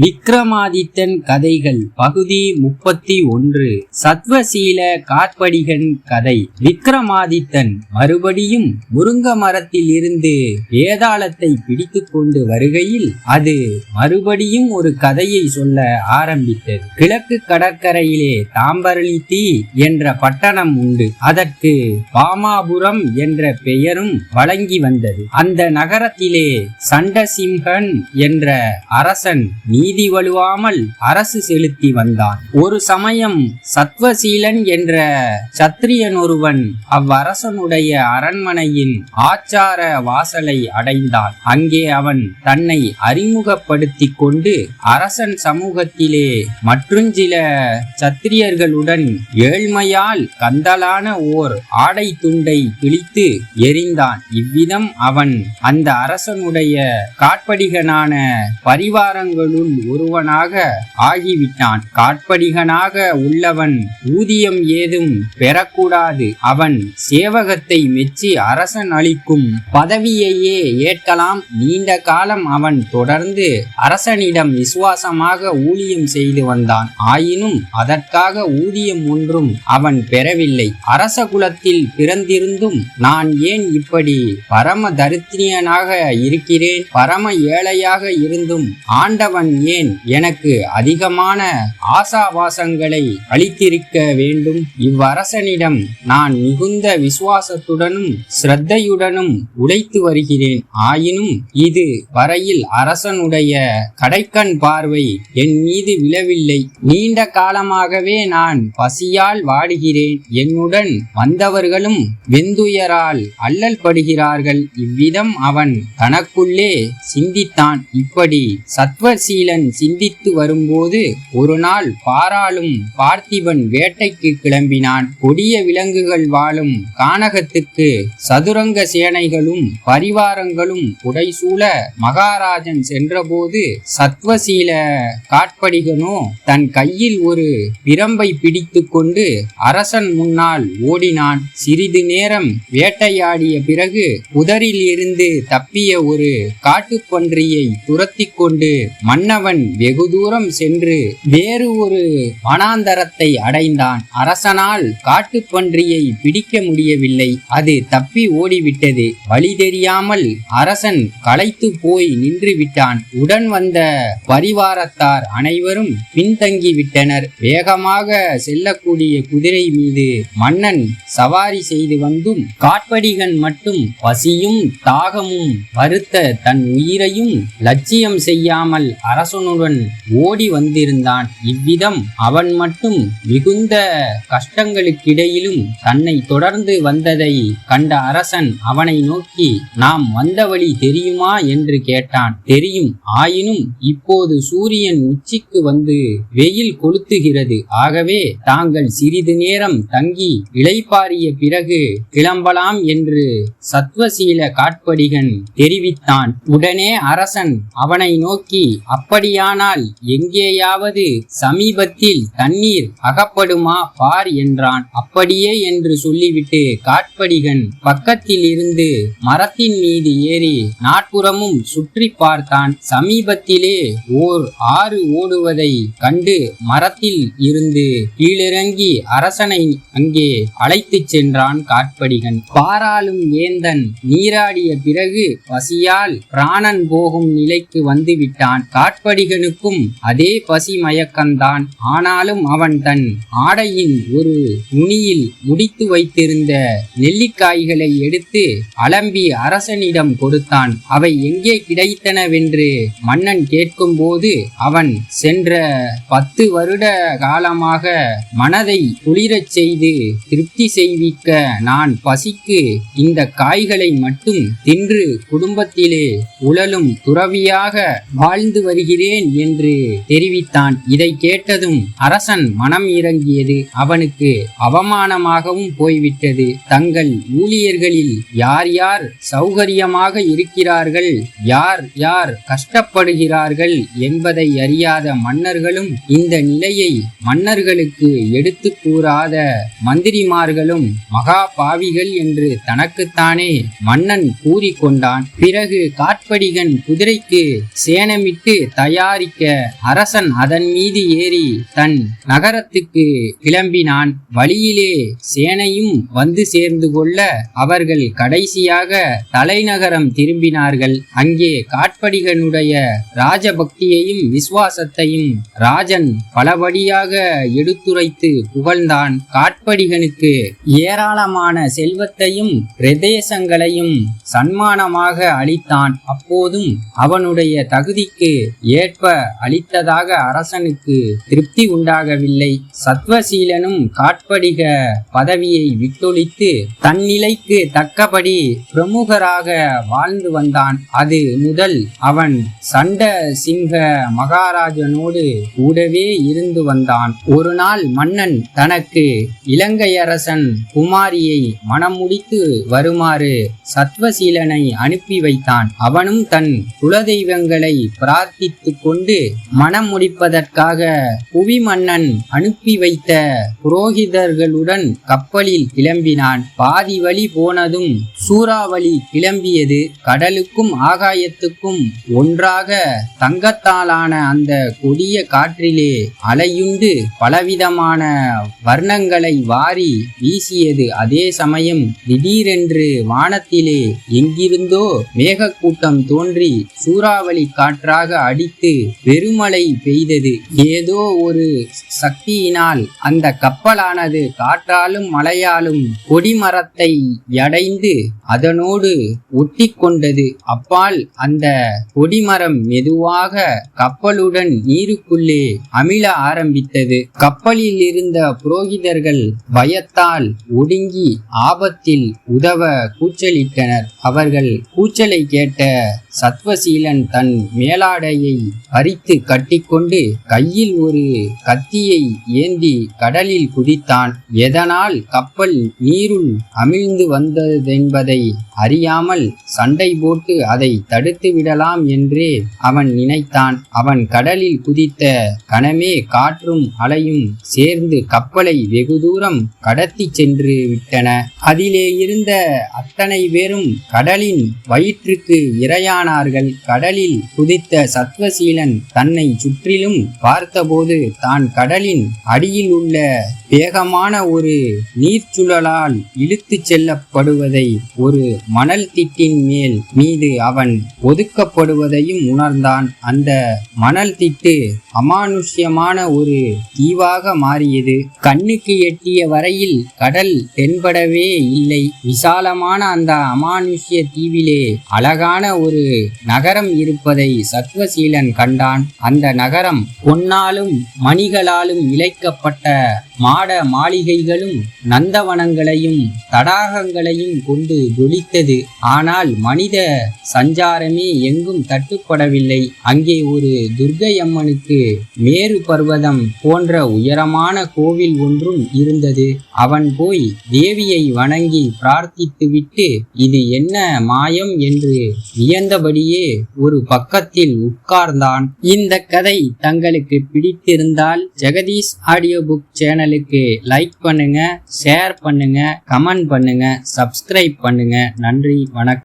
விக்ரமாதித்தன் கதைகள் பகுதி முப்பத்தி ஒன்று. சத்வசீல காற்படிகன் கதை. விக்ரமாதித்தன் மறுபடியும் முருங்க மரத்தில் இருந்து வேதாளத்தை பிடித்து கொண்டு வருகையில் அது மறுபடியும் ஒரு கதையை சொல்ல ஆரம்பித்தது. கிழக்கு கடற்கரையிலே தாம்பரளித்தி என்ற பட்டணம் உண்டு. அதற்கு பாமாபுரம் என்ற பெயரும் வழங்கி வந்தது. அந்த நகரத்திலே சண்டசிம்ஹன் என்ற அரசன் நீதி வலுவாமல் அரசு செலுத்தி வந்தான். ஒரு சமயம் சத்வசீலன் என்ற சத்திரியன் ஒருவன் அவ்வரசனுடைய அரண்மனையின் ஆச்சார வாசலை அடைந்தான். அங்கே அவன் தன்னை அறிமுகப்படுத்தி கொண்டு அரசன் சமூகத்திலே மற்றும் சில சத்திரியர்களுடன் ஏழ்மையால் கந்தலான ஓர் ஆடை துண்டை கிழித்து எரிந்தான் இவ்விதம் அவன் அந்த அரசனுடைய காட்படிகனான பரிவாரங்களுள் ஒருவனாக ஆகிவிட்டான். காற்படிகனாக உள்ளவன் ஊதியம் ஏதும் பெறக்கூடாது. அவன் சேவகத்தை மெச்சி அரசன் அளிக்கும் பதவியையே ஏற்கலாம். நீண்ட காலம் அவன் தொடர்ந்து அரசனிடம் விசுவாசமாக ஊழியம் செய்து வந்தான். ஆயினும் அதற்காக ஊதியம் ஒன்றும் அவன் பெறவில்லை. அரச குலத்தில் பிறந்திருந்தும் நான் ஏன் இப்படி பரம தரித்திரியனாக இருக்கிறேன்? பரம ஏழையாக இருந்தும் ஆண்டவன் ஏன் எனக்கு அதிகமான ஆசாவாசங்களை அளித்திருக்க வேண்டும்? இவ்வரசனிடம் நான் மிகுந்த விசுவாசத்துடனும் ஸ்ரத்தையுடனும் உழைத்து வருகிறேன். ஆயினும் இது வரையில் அரசனுடைய கடைக்கண் பார்வை என் மீது விழவில்லை. நீண்ட காலமாகவே நான் பசியால் வாடுகிறேன். என்னுடன் வந்தவர்களும் வெந்துயரால் அல்லல் படுகிறார்கள். இவ்விதம் அவன் தனக்குள்ளே சிந்தித்தான். இப்படி சத்வசீலன் சிந்தித்து வரும்போது ஒரு நாள் பாராளும் பார்த்திபன் வேட்டைக்கு கிளம்பினான். கொடிய விலங்குகள் வாழும் கானகத்துக்கு சதுரங்க சேனைகளும் பரிவாரங்களும் உடைசூழ மகாராஜன் சென்றபோது சத்வசீல காட்படிகனோ தன் கையில் ஒரு பிரம்பை பிடித்து கொண்டு அரசன் முன்னால் ஓடினான். சிறிது நேரம் வேட்டையாடிய பிறகு புதரில் இருந்து தப்பிய ஒரு காட்டுப்பன்றியை துரத்தி கொண்டு மன்னவன் வெகு தூரம் சென்று வேறு ஒரு வனாந்தரத்தை அடைந்தான். அரசனால் காட்டுப்பன்றியை பிடிக்க முடியவில்லை. அது தப்பி ஓடிவிட்டது. வழி தெரியாமல் அரசன் களைத்து போய் நின்று விட்டான். உடன் வந்த பரிவாரத்தார் அனைவரும் பின்தங்கி விட்டனர். வேகமாக செல்லக்கூடிய குதிரை மீது மன்னன் சவாரி செய்து வந்தும் காட்படிகன் மட்டும் பசியும் தாகமும் வருத்த தன் உயிரையும் லட்சியம் செய்யாமல் அரச அரசனுடன் ஓடி வந்திருந்தான். இவ்விதம் அவன் மட்டும் மிகுந்த கஷ்டங்களுக்கிடையிலும் தன்னை தொடர்ந்து வந்ததை கண்ட அரசன் அவனை நோக்கி நாம் வந்த வழி தெரியுமா? என்று கேட்டான். தெரியும். ஆயினும் இப்போது சூரியன் உச்சிக்கு வந்து வெயில் கொளுத்துகிறது. ஆகவே தாங்கள் சிறிது நேரம் தங்கி இளைப்பாறிய பிறகு கிளம்பலாம் என்று சத்வசீல காட்படிகன் தெரிவித்தான். உடனே அரசன் அவனை நோக்கி அப்படியானால் எங்கேயாவது சமீபத்தில் தண்ணீர் அகப்படுமா பார் என்றான். அப்படியே என்று சொல்லிவிட்டு காட்படிகன் பக்கத்தில் இருந்து மரத்தின் மீது ஏறி நாட்புறமும் சுற்றி பார்த்தான். சமீபத்திலே ஓர் ஆறு ஓடுவதை கண்டு மரத்தில் இருந்து கீழிறங்கி அரசனை அங்கே அழைத்துச் சென்றான் காட்படிகன். பாராளும் ஏந்தன் நீராடிய பிறகு பசியால் பிராணன் போகும் நிலைக்கு வந்து விட்டான் காட்படிகனுக்கும் அதே பசி மயக்கம்தான். ஆனாலும் அவன் தன் ஆடையின் ஒரு நுனியில் முடித்து வைத்திருந்த நெல்லிக்காய்களை எடுத்து அலம்பி அரசனிடம் கொடுத்தான். அவை எங்கே கிடைத்தனவென்று மன்னன் கேட்கும்போது அவன் சென்ற பத்து வருட காலமாக மனதை குளிரச் செய்து திருப்தி செய்விக்க நான் பசிக்கு இந்த காய்களை மட்டும் தின்று குடும்பத்திலே உழலும் துறவியாக வாழ்ந்து வருகிறேன். என்று தெரிவித்தான். இதை கேட்டதும் அரசன் மனம் இறங்கியது. அவனுக்கு அவமானமாகவும் போய்விட்டது. தங்கள் ஊழியர்களில் யார் யார் சௌகரியமாக இருக்கிறார்கள் யார் யார் கஷ்டப்படுகிறார்கள் என்பதை அறியாத மன்னர்களும் இந்த நிலையை மன்னர்களுக்கு எடுத்து கூறாத மந்திரிமார்களும் மகா பாவிகள் என்று தனக்குத்தானே மன்னன் கூறிக்கொண்டான். பிறகு காட்படிகன் குதிரைக்கு சேனமிட்டு தயாரிக்க அரசன் அதன் மீது ஏறி தன் நகரத்துக்கு கிளம்பினான். வழியிலே சேனையும் வந்து சேர்ந்து கொள்ள அவர்கள் கடைசியாக தலைநகரம் திரும்பினார்கள். அங்கே காட்படிகனுடைய ராஜபக்தியையும் விசுவாசத்தையும் ராஜன் பலபடியாக எடுத்துரைத்து புகழ்ந்தான். காட்படிகனுக்கு ஏராளமான செல்வத்தையும் பிரதேசங்களையும் சன்மானமாக அளித்தான். அப்போதும் அவனுடைய தகுதிக்கு ஏற்ப அளித்ததாக அரசனுக்கு திருப்தி உண்டாகவில்லை. சத்வசீலனும் காட்படிக பதவியை விட்டொழித்து தன்னிலைக்கு தக்கபடி பிரமுகராக வாழ்ந்து வந்தான். அது முதல் அவன் சண்ட சிங்க மகாராஜனோடு கூடவே இருந்து வந்தான். ஒரு நாள் மன்னன் தனக்கு இலங்கையரசன் குமாரியை மணம் முடித்து வருமாறு சத்வசீலனை அனுப்பி வைத்தான். அவனும் தன் குலதெய்வங்களை பிரார்த்தித்து கொண்டு மனம் முடிப்பதற்காக புவி மன்னன் அனுப்பி வைத்த புரோகிதர்களுடன் கப்பலில் கிளம்பினான். பாதி வழி போனதும் சூறாவளி கிளம்பியது. கடலுக்கும் ஆகாயத்துக்கும் ஒன்றாக தங்கத்தாலான அந்த கொடிய காற்றிலே அலையுண்டு பலவிதமான வர்ணங்களை வாரி வீசியது. அதே சமயம் திடீரென்று வானத்திலே எங்கிருந்தோ மேகக்கூட்டம் தோன்றி சூறாவளி காற்றாக அடி அடித்து பெருமழை பெய்தது. ஏதோ ஒரு சக்தியினால் அந்த கப்பலானது காற்றாலும் மழையாலும் கொடிமரத்தை அடைந்து அதனோடு ஒட்டி கொண்டது. அப்பால் அந்த கொடிமரம் மெதுவாக கப்பலுடன் நீருக்குள்ளே அமிழ ஆரம்பித்தது. கப்பலில் இருந்த புரோகிதர்கள் பயத்தால் ஒடுங்கி ஆபத்தில் உதவ கூச்சலிட்டனர். அவர்கள் கூச்சலை கேட்ட சத்வசீலன் தன் மேலாடையை அரித்து கட்டிக்கொண்டு கையில் ஒரு கத்தியை ஏந்தி கடலில் குதித்தான். எதனால் கப்பல் நீருள் அமிழ்ந்து வந்ததென்பதை அறியாமல் சண்டை போட்டு அதை தடுத்து விடலாம் என்றே அவன் நினைத்தான். அவன் கடலில் குதித்த கணமே காற்றும் அலையும் சேர்ந்து கப்பலை வெகு தூரம் கடத்தி சென்று விட்டன. அதிலே இருந்த அத்தனை பேரும் கடலின் வயிற்றுக்கு இரையானார்கள். கடலில் குதித்த குணசீலன் தன்னை சுற்றிலும் பார்த்தபோது தான் கடலின் அடியில் உள்ள வேகமான ஒரு நீர்ச்சுழலால் இழுத்துச் செல்லப்படுவதை ஒரு மணல் திட்டின் மேல் மீது அவன் ஒதுக்கப்படுவதையும் உணர்ந்தான். அந்த மணல் திட்டு அமானுஷ்யமான ஒரு தீவாக மாறியது. கண்ணுக்கு எட்டிய வரையில் கடல் தென்படவே இல்லை. விசாலமான அந்த அமானுஷ்ய தீவிலே அழகான ஒரு நகரம் இருப்பதை சத்வசீலன் கண்டான். அந்த நகரம் பொன்னாலும் மணிகளாலும் இழைக்கப்பட்ட மாட மாளிகைகளும் நந்தவனங்களையும் தடாகங்களையும் கொண்டு ஜொலித்தது ஆனால் மனித சஞ்சாரமே எங்கும் தட்டுப்படவில்லை. அங்கே ஒரு துர்க்கை அம்மனுக்கு மேரு பர்வதம் போன்ற உயரமான கோவில் ஒன்றும் இருந்தது. அவன் போய் தேவியை வணங்கி பிரார்த்தித்துவிட்டு இது என்ன மாயம்? என்று வியந்தபடியே ஒரு பக்கத்தில் உட்கார் உட்கார்ந்தான். இந்த கதை தங்களுக்கு பிடித்திருந்தால் ஜெகதீஷ் ஆடியோ புக் சேனலுக்கு லைக் பண்ணுங்க ஷேர் பண்ணுங்க கமெண்ட் பண்ணுங்க சப்ஸ்கிரைப் பண்ணுங்க. நன்றி வணக்கம்.